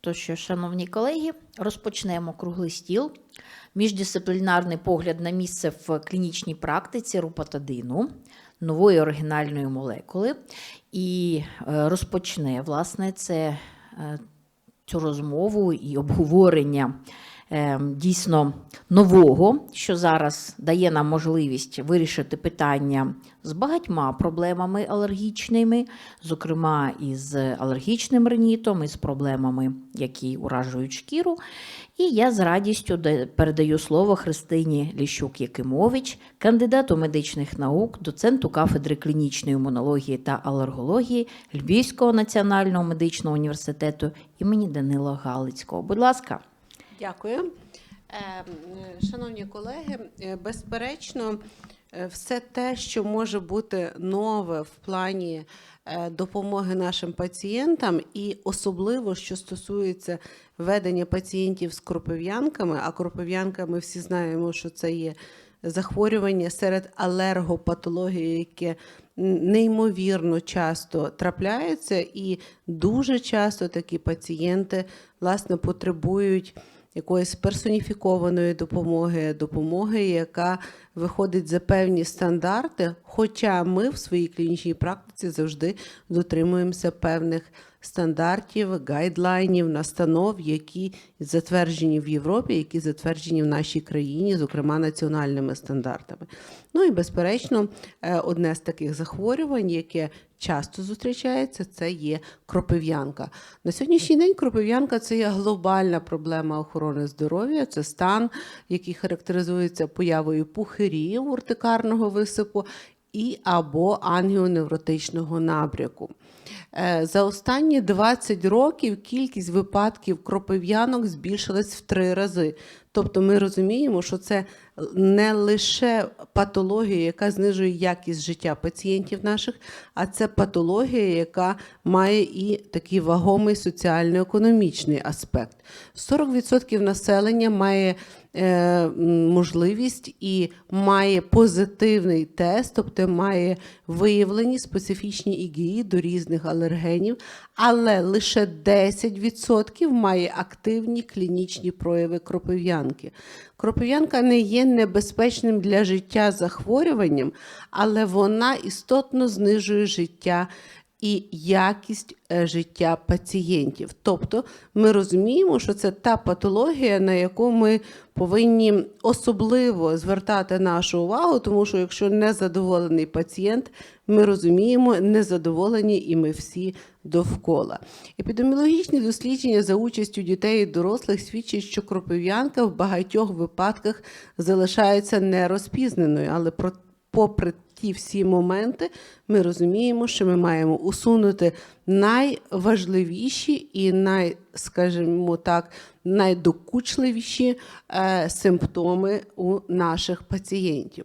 То що, шановні колеги, розпочнемо круглий стіл. Міждисциплінарний погляд на місце в клінічній практиці рупатадину, нової оригінальної молекули. І е, розпочне, власне, це е, цю розмову і обговорення дійсно нового, що зараз дає нам можливість вирішити питання з багатьма проблемами алергічними, зокрема із алергічним ринітом, із проблемами, які уражують шкіру. І я з радістю передаю слово Христині Ліщук-Якимович, кандидату медичних наук, доценту кафедри клінічної імунології та алергології Львівського національного медичного університету імені Данила Галицького. Будь ласка. Дякую. Е, Шановні колеги, е, безперечно, е, все те, що може бути нове в плані е, допомоги нашим пацієнтам, і особливо, що стосується ведення пацієнтів з кропив'янками, а кропив'янка ми всі знаємо, що це є захворювання серед алергопатології, яке неймовірно часто трапляється, і дуже часто такі пацієнти власне потребують якоїсь персоніфікованої допомоги, допомоги, яка виходить за певні стандарти. Хоча ми в своїй клінічній практиці завжди дотримуємося певних стандартів, гайдлайнів, настанов, які затверджені в Європі, які затверджені в нашій країні, зокрема національними стандартами. Ну і безперечно, е, одне з таких захворювань, яке часто зустрічається, це є кропив'янка. На сьогоднішній день кропив'янка це є глобальна проблема охорони здоров'я, це стан, який характеризується появою пухирів уртикарного висипу і або ангіоневротичного набряку. Е, За останні 20 років кількість випадків кропив'янок збільшилась в три рази. Тобто ми розуміємо, що це не лише патологія, яка знижує якість життя пацієнтів наших, а це патологія, яка має і такий вагомий соціально-економічний аспект. 40% населення має можливість і має позитивний тест, тобто має виявлені специфічні ІГІ до різних алергенів, але лише 10% має активні клінічні прояви кропив'янки. Кропив'янка не є небезпечним для життя захворюванням, але вона істотно знижує життя і якість е, життя пацієнтів. Тобто ми розуміємо, що це та патологія, на яку ми повинні особливо звертати нашу увагу, тому що якщо незадоволений пацієнт, ми розуміємо, незадоволені і ми всі довкола. Епідеміологічні дослідження за участю дітей і дорослих свідчать, що кропив'янка в багатьох випадках залишається нерозпізнаною, але про попри ті всі моменти, ми розуміємо, що ми маємо усунути найважливіші і най, скажімо так, найдокучливіші е, симптоми у наших пацієнтів.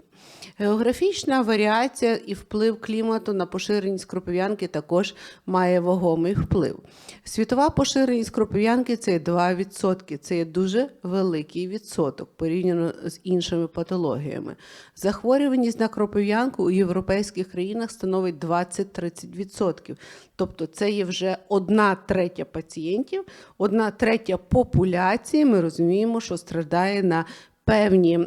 Географічна варіація і вплив клімату на поширеність кропив'янки також має вагомий вплив. Світова поширеність кропив'янки це 2%. Це є дуже великий відсоток порівняно з іншими патологіями. Захворюваність на кропив'янку у європейських країнах становить 20-30%. Тобто це є вже одна третя пацієнтів, одна третя популяції. Ми розуміємо, що страждає на певні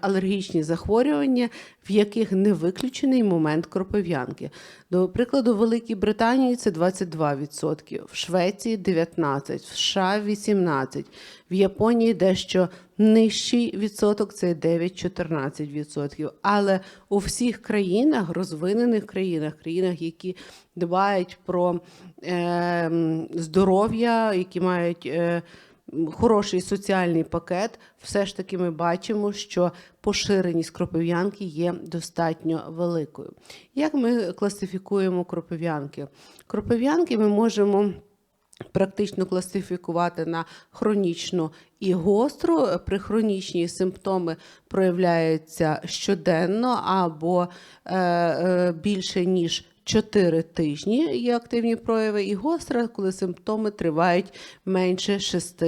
алергічні захворювання, в яких не виключений момент кропив'янки. До прикладу, в Великій Британії це 22%, в Швеції 19%, в США 18%, в Японії дещо нижчий відсоток це 9-14%. Але у всіх країнах, розвинених країнах, країнах, які дбають про е, здоров'я, які мають е, хороший соціальний пакет, все ж таки ми бачимо, що поширеність кропив'янки є достатньо великою. Як ми класифікуємо кропив'янки? Кропив'янки ми можемо практично класифікувати на хронічну і гостру. При хронічній симптоми проявляються щоденно або е, е, більше ніж 4 тижні є активні прояви, і гостра, коли симптоми тривають менше 6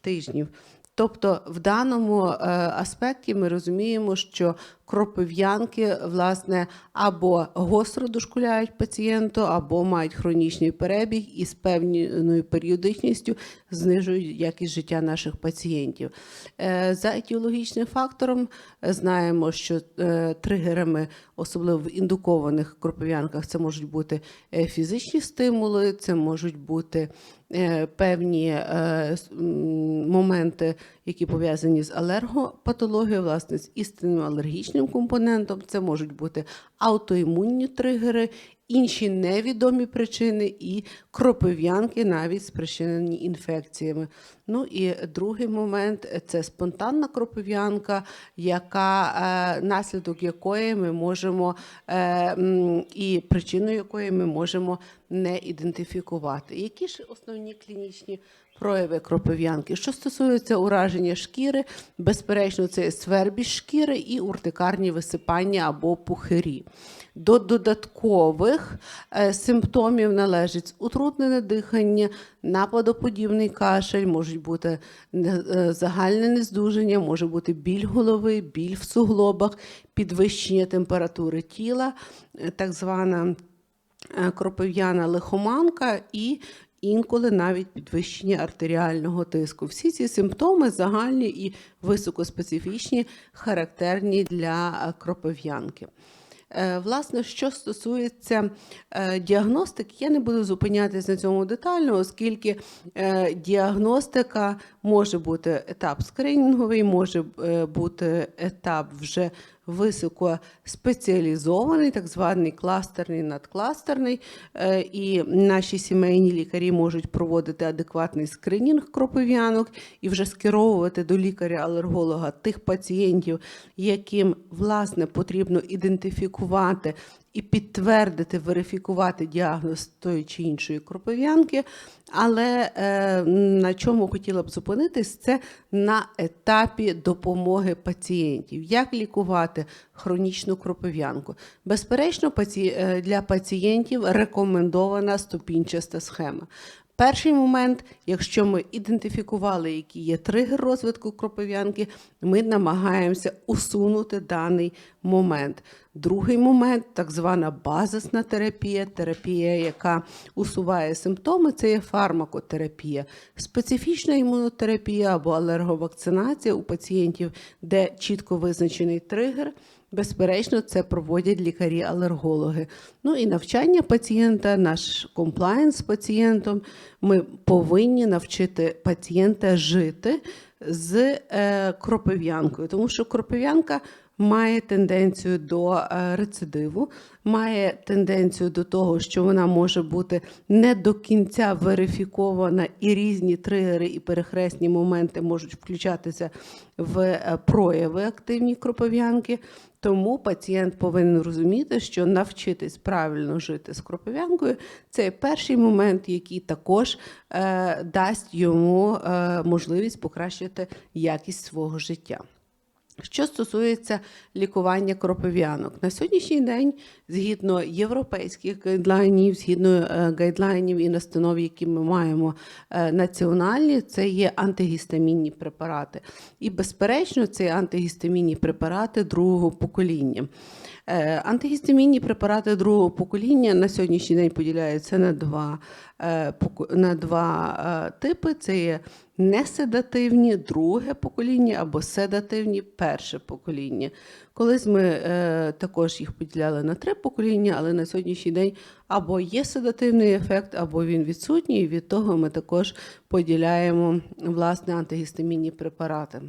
тижнів. Тобто в даному е, аспекті ми розуміємо, що кропив'янки, власне, або гостро дошкуляють пацієнту, або мають хронічний перебіг і з певною періодичністю знижують якість життя наших пацієнтів. Е, За етіологічним фактором е, знаємо, що е, тригерами, особливо в індукованих кропив'янках, це можуть бути фізичні стимули, це можуть бути певні моменти, які пов'язані з алергопатологією, власне, з істинним алергічним компонентом. Це можуть бути аутоімунні тригери, інші невідомі причини і кропив'янки, навіть спричинені інфекціями. Ну і другий момент це спонтанна кропив'янка, яка е, наслідок якої ми можемо е, і причину якої ми можемо не ідентифікувати. Які ж основні клінічні прояви кропив'янки? Що стосується ураження шкіри, безперечно, це свербіж шкіри і уртикарні висипання або пухирі. До додаткових е, симптомів належить утруднене дихання, нападоподібний кашель, можуть бути е, загальне нездужання, може бути біль голови, біль в суглобах, підвищення температури тіла, е, так звана е, кропив'яна лихоманка і інколи навіть підвищення артеріального тиску. Всі ці симптоми загальні і високоспецифічні, характерні для е, кропив'янки. Е, Власне, що стосується е, діагностики, я не буду зупинятися на цьому детально, оскільки е, діагностика може бути етап скринінговий, може бути етап вже високоспеціалізований, так званий кластерний, надкластерний. Е, І наші сімейні лікарі можуть проводити адекватний скринінг кропив'янок і вже скеровувати до лікаря-алерголога тих пацієнтів, яким власне потрібно ідентифікувати і підтвердити, верифікувати діагноз тої чи іншої кропив'янки. Але е, на чому хотіла б зупинитись, це на етапі допомоги пацієнтів. Як лікувати хронічну кропив'янку? Безперечно, е, для пацієнтів рекомендована ступінчаста схема. Перший момент, якщо ми ідентифікували, який є тригер розвитку кропив'янки, ми намагаємося усунути даний момент. Другий момент так звана базисна терапія, терапія, яка усуває симптоми, це є фармакотерапія, специфічна імунотерапія або алерговакцинація у пацієнтів, де чітко визначений тригер. Безперечно, це проводять лікарі-алергологи. Ну і навчання пацієнта, наш комплаєнс з пацієнтом. Ми повинні навчити пацієнта жити з е, кропив'янкою, тому що кропив'янка має тенденцію до е, рецидиву, має тенденцію до того, що вона може бути не до кінця верифікована, і різні тригери і перехресні моменти можуть включатися в е, прояви активні кропив'янки. Тому пацієнт повинен розуміти, що навчитись правильно жити з кропив'янкою це перший момент, який також е, дасть йому е, можливість покращити якість свого життя. Що стосується лікування кропив'янок, на сьогоднішній день, згідно європейських гайдлайнів, згідно е, гайдлайнів і настанов, які ми маємо е, національні, це є антигістамінні препарати. І, безперечно, це антигістамінні препарати другого покоління. Е, Антигістамінні препарати другого покоління на сьогоднішній день поділяються на два, е, на два е, типи: це є неседативні друге покоління або седативні перше покоління. Колись ми також їх поділяли на три покоління, але на сьогоднішній день або є седативний ефект, або він відсутній. І від того ми також поділяємо власне антигістамінні препарати.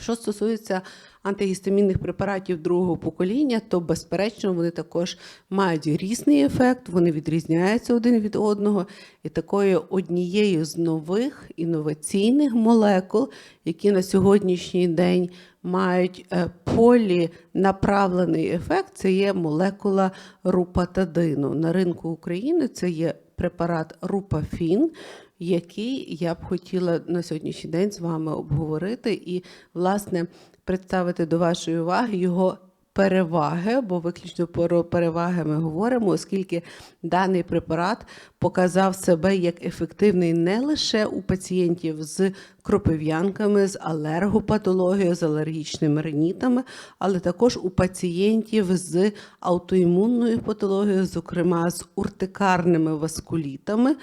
Що стосується антигістамінних препаратів другого покоління, то безперечно вони також мають різний ефект, вони відрізняються один від одного. І такою однією з нових інноваційних молекул, які на сьогоднішній день мають е, полінаправлений ефект, це є молекула рупатадину. На ринку України це є препарат Рупафін який я б хотіла на сьогоднішній день з вами обговорити і, власне, представити до вашої уваги його переваги, бо виключно про переваги ми говоримо, оскільки даний препарат показав себе як ефективний не лише у пацієнтів з кропив'янками, з алергопатологією, з алергічними ринітами, але також у пацієнтів з аутоімунною патологією, зокрема з уртикарними васкулітами.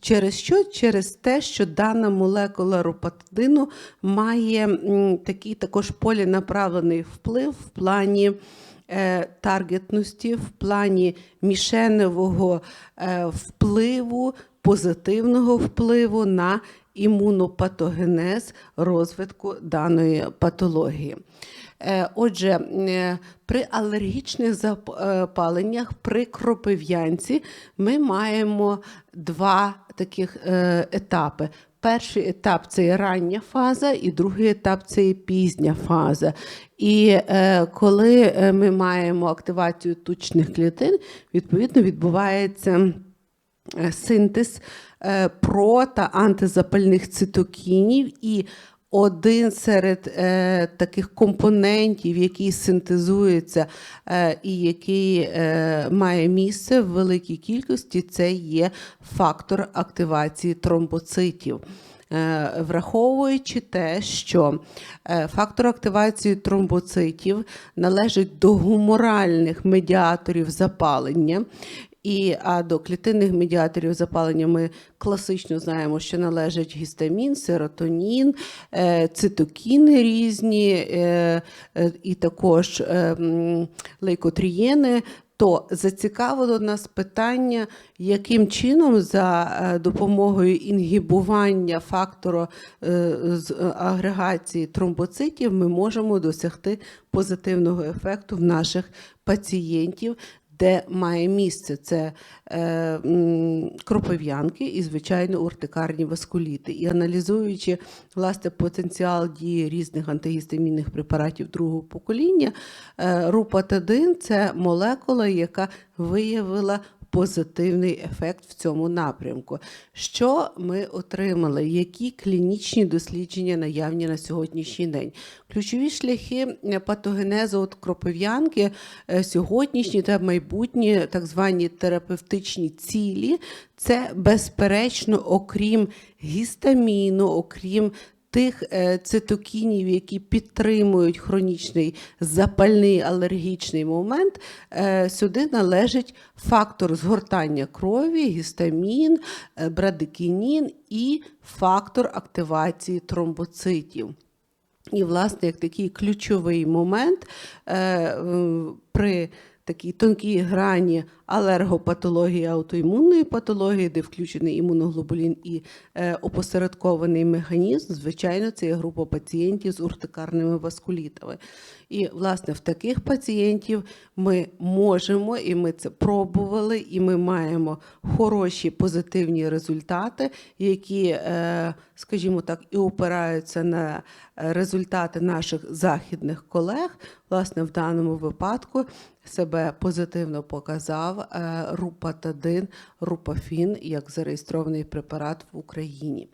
Через що? Через те, що дана молекула рупатидину має такий також полінаправлений вплив в плані таргетності, в плані мішеневого е, впливу, позитивного впливу на імунопатогенез розвитку даної патології. Е, Отже, е, при алергічних запаленнях, при кропив'янці ми маємо два таких е, етапи. Перший етап це рання фаза, і другий етап це пізня фаза. І е, коли е, ми маємо активацію тучних клітин, відповідно відбувається синтез е, про та антизапальних цитокінів і один серед е, таких компонентів, який синтезується е, і який е, має місце в великій кількості, це є фактор активації тромбоцитів. Е, Враховуючи те, що е, фактор активації тромбоцитів належить до гуморальних медіаторів запалення, і а до клітинних медіаторів запалення ми класично знаємо, що належать гістамін, серотонін, е, цитокіни різні, е, е, і також лейкотрієни. То зацікавило нас питання, яким чином за допомогою інгібування фактору з агрегації тромбоцитів ми можемо досягти позитивного ефекту в наших пацієнтів, де має місце це е, кропив'янки і, звичайно, уртикарні васкуліти. І аналізуючи власне потенціал дії різних антигістамінних препаратів другого покоління, е, рупатидин це молекула, яка виявила позитивний ефект в цьому напрямку. Що ми отримали? Які клінічні дослідження наявні на сьогоднішній день? Ключові шляхи е, патогенезу от кропив'янки е, сьогоднішні та майбутні так звані терапевтичні цілі, це безперечно, окрім гістаміну, окрім тих е, цитокінів, які підтримують хронічний запальний алергічний момент, е, сюди належить фактор згортання крові, гістамін, е, брадикінін і фактор активації тромбоцитів. І, власне, як такий ключовий момент при такій тонкій грані алергопатології, аутоімунної патології, де включений імуноглобулін і е, опосередкований механізм, звичайно, це є група пацієнтів з уртикарними васкулітами. І, власне, в таких пацієнтів ми можемо, і ми це пробували, і ми маємо хороші позитивні результати, які, е, скажімо так, і опираються на е, результати наших західних колег. Власне, в даному випадку себе позитивно показав е, рупатадин, рупафін як зареєстрований препарат в Україні.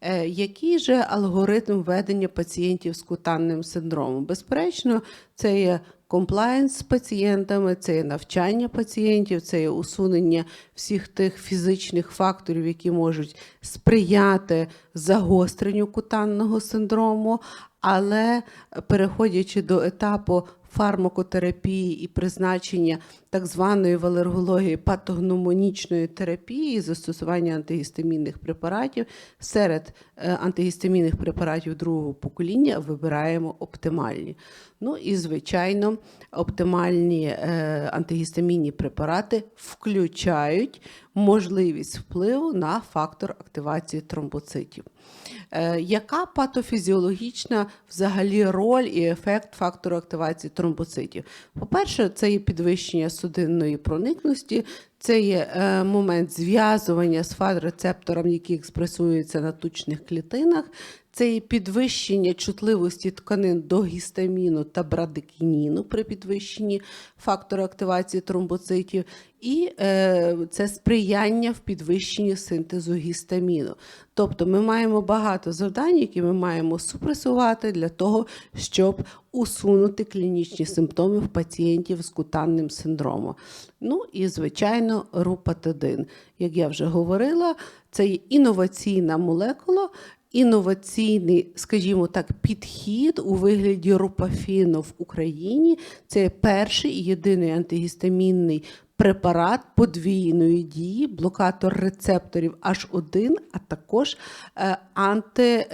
Е, Який же алгоритм ведення пацієнтів з кутанним синдромом? Безперечно, це є комплаєнс з пацієнтами, це є навчання пацієнтів, це є усунення всіх тих фізичних факторів, які можуть сприяти загостренню кутанного синдрому. Але переходячи до етапу фармакотерапії і призначення так званої в алергології патогномонічної терапії, застосування антигістамінних препаратів серед е, антигістамінних препаратів другого покоління вибираємо оптимальні. Ну і звичайно, оптимальні е, антигістамінні препарати включають можливість впливу на фактор активації тромбоцитів. Е, Яка патофізіологічна взагалі роль і ефект фактору активації тромбоцитів? По-перше, це є підвищення судинної проникності, Це є е, момент зв'язування з фазорецептором, який експресується на тучних клітинах. Це є підвищення чутливості тканин до гістаміну та брадикініну при підвищенні фактору активації тромбоцитів, і е, це сприяння в підвищенні синтезу гістаміну. Тобто ми маємо багато завдань, які ми маємо супресувати для того, щоб усунути клінічні симптоми в пацієнтів з кутанним синдромом. Ну і, звичайно, рупатидин. Як я вже говорила, це є інноваційна молекула, інноваційний, скажімо так, підхід у вигляді рупафіну в Україні. Це перший і єдиний антигістамінний препарат подвійної дії, блокатор рецепторів H1, а також е, антифактор,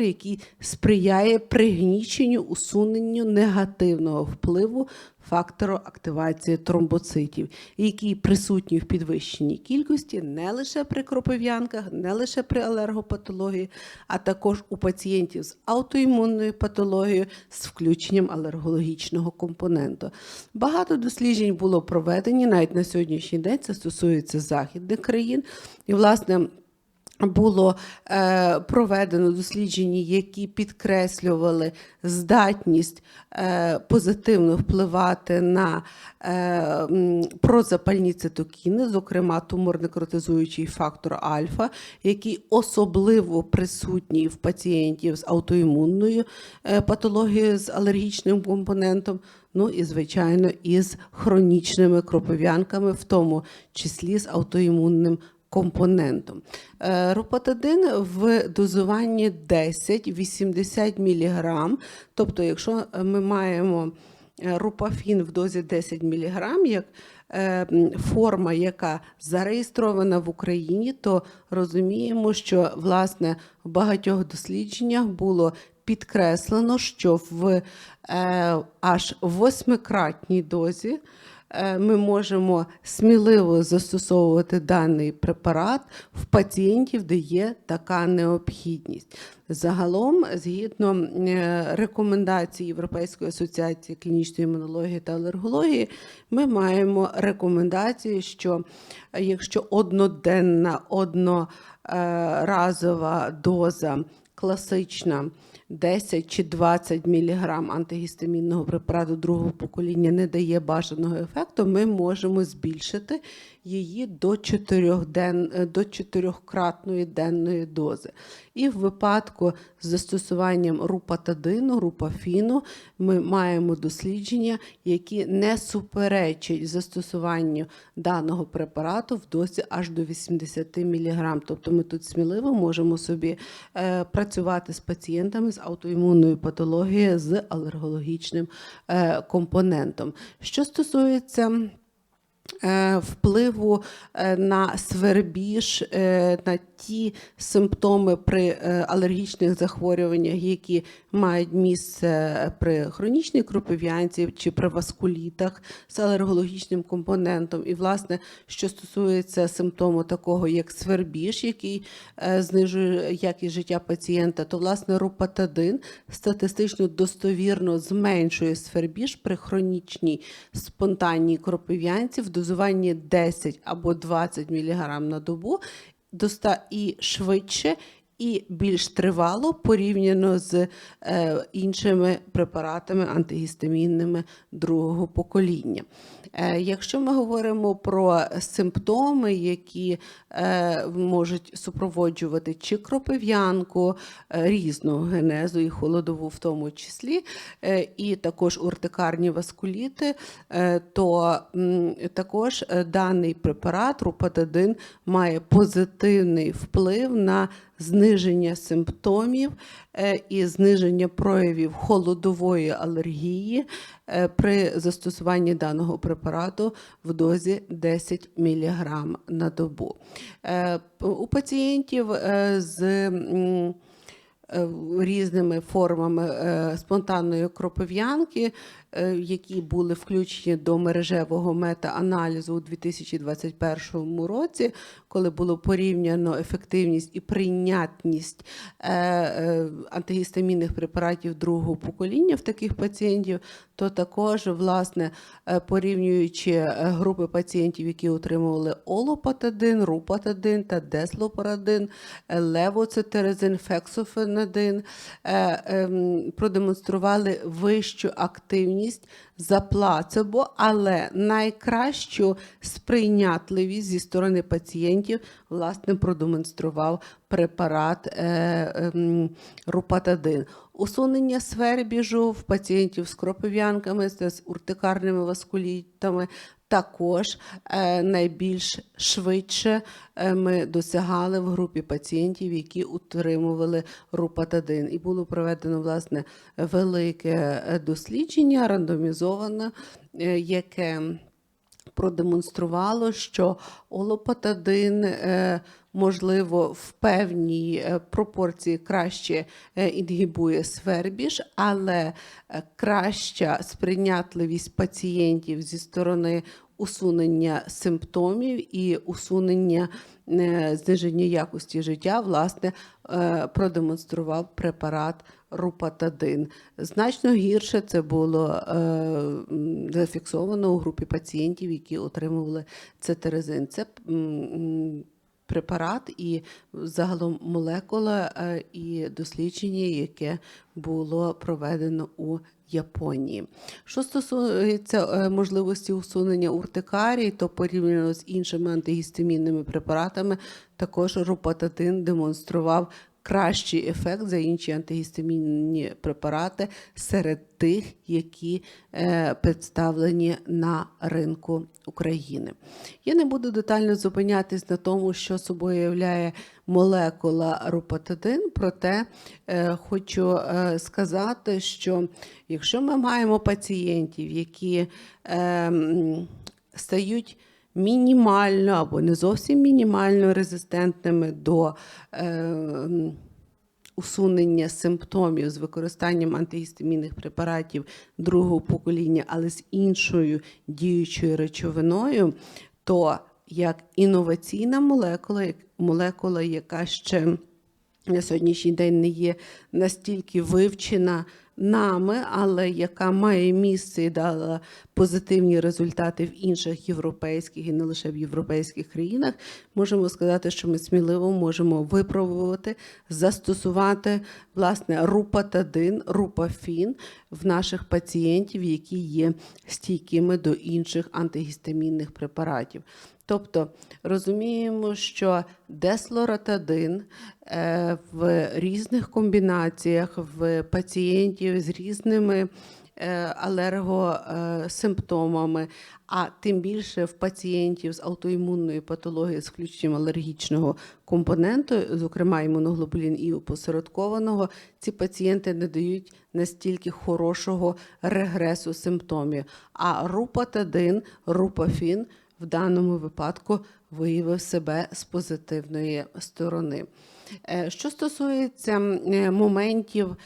який сприяє пригніченню, усуненню негативного впливу фактору активації тромбоцитів, який присутній в підвищеній кількості не лише при кропив'янках, не лише при алергопатології, а також у пацієнтів з аутоімунною патологією з включенням алергологічного компоненту. Багато досліджень було проведені навіть на сьогоднішній день. Це стосується західних країн. І, власне, було е, проведено дослідження, які підкреслювали здатність е, позитивно впливати на е, прозапальні цитокіни, зокрема тумор-некротизуючий фактор альфа, який особливо присутній в пацієнтів з аутоімунною е, патологією з алергічним компонентом. Ну і, звичайно, із хронічними кропив'янками, в тому числі з аутоімунним компонентом. Е, в дозуванні 10-80 мг. Тобто, якщо ми маємо е, рупафін в дозі 10 мг, як е, форма, яка зареєстрована в Україні, то розуміємо, що власне в багатьох дослідженнях було підкреслено, що в аж восьмикратній дозі ми можемо сміливо застосовувати даний препарат в пацієнтів, де є така необхідність. Загалом, згідно е, рекомендацій Європейської асоціації клінічної імунології та алергології, ми маємо рекомендації, що е, якщо одноденна, одноразова доза класична 10 чи 20 мг антигістамінного препарату другого покоління не дає бажаного ефекту, ми можемо збільшити її до 4 ден, е, до 4-кратної денної дози. І в випадку з застосуванням рупатадину, рупафіну, ми маємо дослідження, які не суперечать застосуванню даного препарату в дозі аж до 80 мг. Тобто ми тут сміливо можемо собі е, працювати з пацієнтами з аутоімунною патологією з алергологічним е, компонентом. Що стосується впливу е, на свербіж, е, на ті симптоми при е, алергічних захворюваннях, які мають місце при хронічній кропив'янці чи при васкулітах з алергологічним компонентом. І, власне, що стосується симптому такого, як свербіж, який е, знижує якість життя пацієнта, то власне рупатадин статистично достовірно зменшує свербіж при хронічній спонтанній кропив'янці в дозуванні 10 або 20 мг на добу доста і швидше. І більш тривало порівняно з е, іншими препаратами антигістамінними другого покоління. Е, якщо ми говоримо про симптоми, які е, можуть супроводжувати чи кропив'янку різного генезу і холодову в тому числі, і також уртикарні васкуліти, то також даний препарат рупатадин має позитивний вплив на зниження симптомів е, і зниження проявів холодової алергії е, при застосуванні даного препарату в дозі 10 мг на добу. Е, У пацієнтів з різними формами спонтанної кропив'янки, які були включені до мережевого мета-аналізу у 2021 році, коли було порівняно ефективність і прийнятність е, е, антигістамінних препаратів другого покоління в таких пацієнтів, то також, власне, е, порівнюючи е, групи пацієнтів, які отримували олопатадин, рупатадин та деслопарадин, е, левоцетерезин, фексофенадин, е, ем, продемонстрували вищу активність за плацебо, але найкращу сприйнятливість зі сторони пацієнтів власне продемонстрував препарат е, е, рупатадин. Усунення свербіжу в пацієнтів з кропив'янками, з уртикарними васкулітами також е, найбільш швидше е, ми досягали в групі пацієнтів, які утримували рупатадин. І було проведено власне велике е, дослідження, рандомізоване, яке продемонструвало, що олопатадин можливо в певній е, пропорції краще е, інгібує свербіж, але е, краща сприйнятливість пацієнтів зі сторони усунення симптомів і усунення зниження якості життя, власне, продемонстрував препарат рупатадин. Значно гірше це було зафіксовано у групі пацієнтів, які отримували цетерезин. Це препарат і загалом молекула е, і дослідження, яке було проведено у Японії. Що стосується е, можливості усунення уртикарії, то порівняно з іншими антигістамінними препаратами, також рупататин демонстрував кращий ефект за інші антигістамінні препарати серед тих, які е, представлені на ринку України. Я не буду детально зупинятись на тому, що собою являє молекула рупатидин, проте е, хочу е, сказати, що якщо ми маємо пацієнтів, які е, стають мінімально або не зовсім мінімально резистентними до е, усунення симптомів з використанням антигістамінних препаратів другого покоління, але з іншою діючою речовиною, то як інноваційна молекула, як молекула, яка ще на сьогоднішній день не є настільки вивчена нами, але яка має місце і дала позитивні результати в інших європейських і не лише в європейських країнах, можемо сказати, що ми сміливо можемо випробувати, застосувати власне рупатадин, рупафін в наших пацієнтів, які є стійкими до інших антигістамінних препаратів. Тобто розуміємо, що деслоратадин е, в різних комбінаціях в пацієнтів з різними е, алергосимптомами, а тим більше в пацієнтів з аутоімунною патологією з включенням алергічного компоненту, зокрема імуноглобулін і опосередкованого, ці пацієнти не дають настільки хорошого регресу симптомів. А рупатадин, рупафін в даному випадку виявив себе з позитивної сторони. Е, Що стосується е, моментів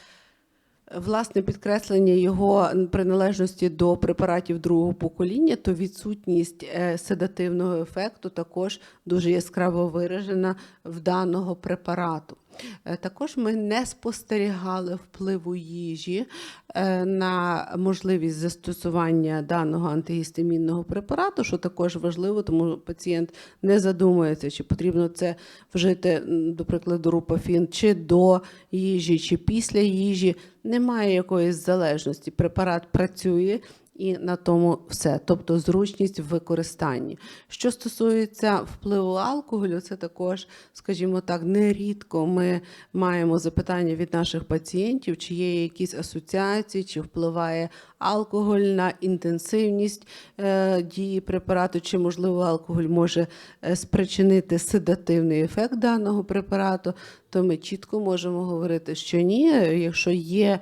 власне підкреслення його приналежності до препаратів другого покоління, то відсутність е, седативного ефекту також дуже яскраво виражена в даного препарату. Е, Також ми не спостерігали впливу їжі е, на можливість застосування даного антигістамінного препарату, що також важливо, тому пацієнт не задумується, чи потрібно це вжити, до прикладу, рупафін чи до їжі, чи після їжі. Немає якоїсь залежності. Препарат працює. І на тому все, тобто зручність в використанні. Що стосується впливу алкоголю, це також, скажімо так, нерідко ми маємо запитання від наших пацієнтів, чи є якісь асоціації, чи впливає алкоголь на інтенсивність е, дії препарату, чи можливо алкоголь може е, спричинити седативний ефект даного препарату, то ми чітко можемо говорити, що ні, якщо є,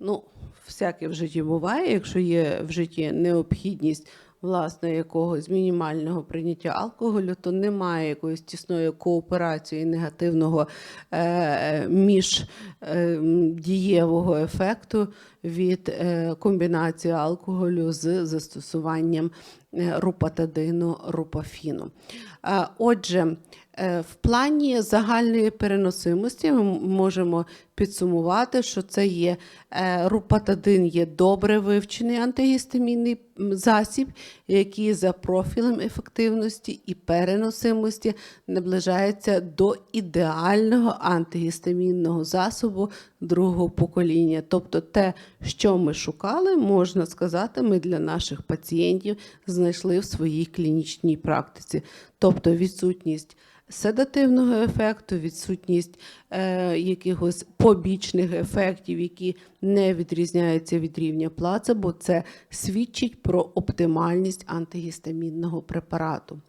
ну всяке в житті буває, якщо є в житті необхідність власне якогось мінімального прийняття алкоголю, то немає якоїсь тісної кооперації негативного е, між е, дієвого ефекту від е, комбінації алкоголю з застосуванням е, рупатадину, рупафіну. Е, Отже, е, в плані загальної переносимості ми можемо підсумувати, що це є е, рупатадин є добре вивчений антигістамінний засіб, який за профілем ефективності і переносимості наближається до ідеального антигістамінного засобу другого покоління. Тобто те, що ми шукали, можна сказати, ми для наших пацієнтів знайшли в своїй клінічній практиці. Тобто відсутність седативного ефекту, відсутність е, якихось побічних ефектів, які не відрізняються від рівня плацебо, це свідчить про оптимальність антигістамінного препарату.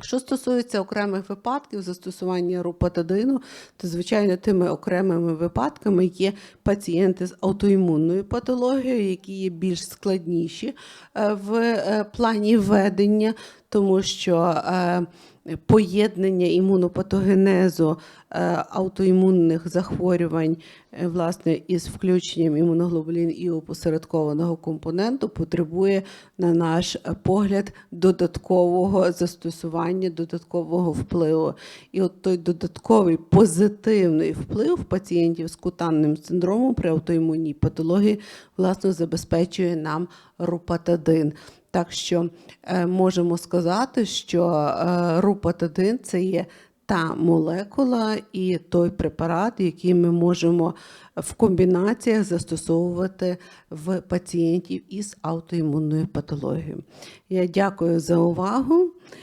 Що стосується окремих випадків застосування рупатадину, то звичайно тими окремими випадками є пацієнти з аутоімунною патологією, які є більш складніші е, в е, плані ведення, тому що е, поєднання імунопатогенезу е, аутоімунних захворювань е, власне із включенням імуноглобулін і опосередкованого компоненту потребує, на наш погляд, додаткового застосування, додаткового впливу. І от той додатковий позитивний вплив пацієнтів з кутанним синдромом при аутоімунній патології власне забезпечує нам рупатадин. Так що е, можемо сказати, що е, рупатадин це є та молекула і той препарат, який ми можемо в комбінаціях застосовувати в пацієнтів із аутоімунною патологією. Я дякую за увагу.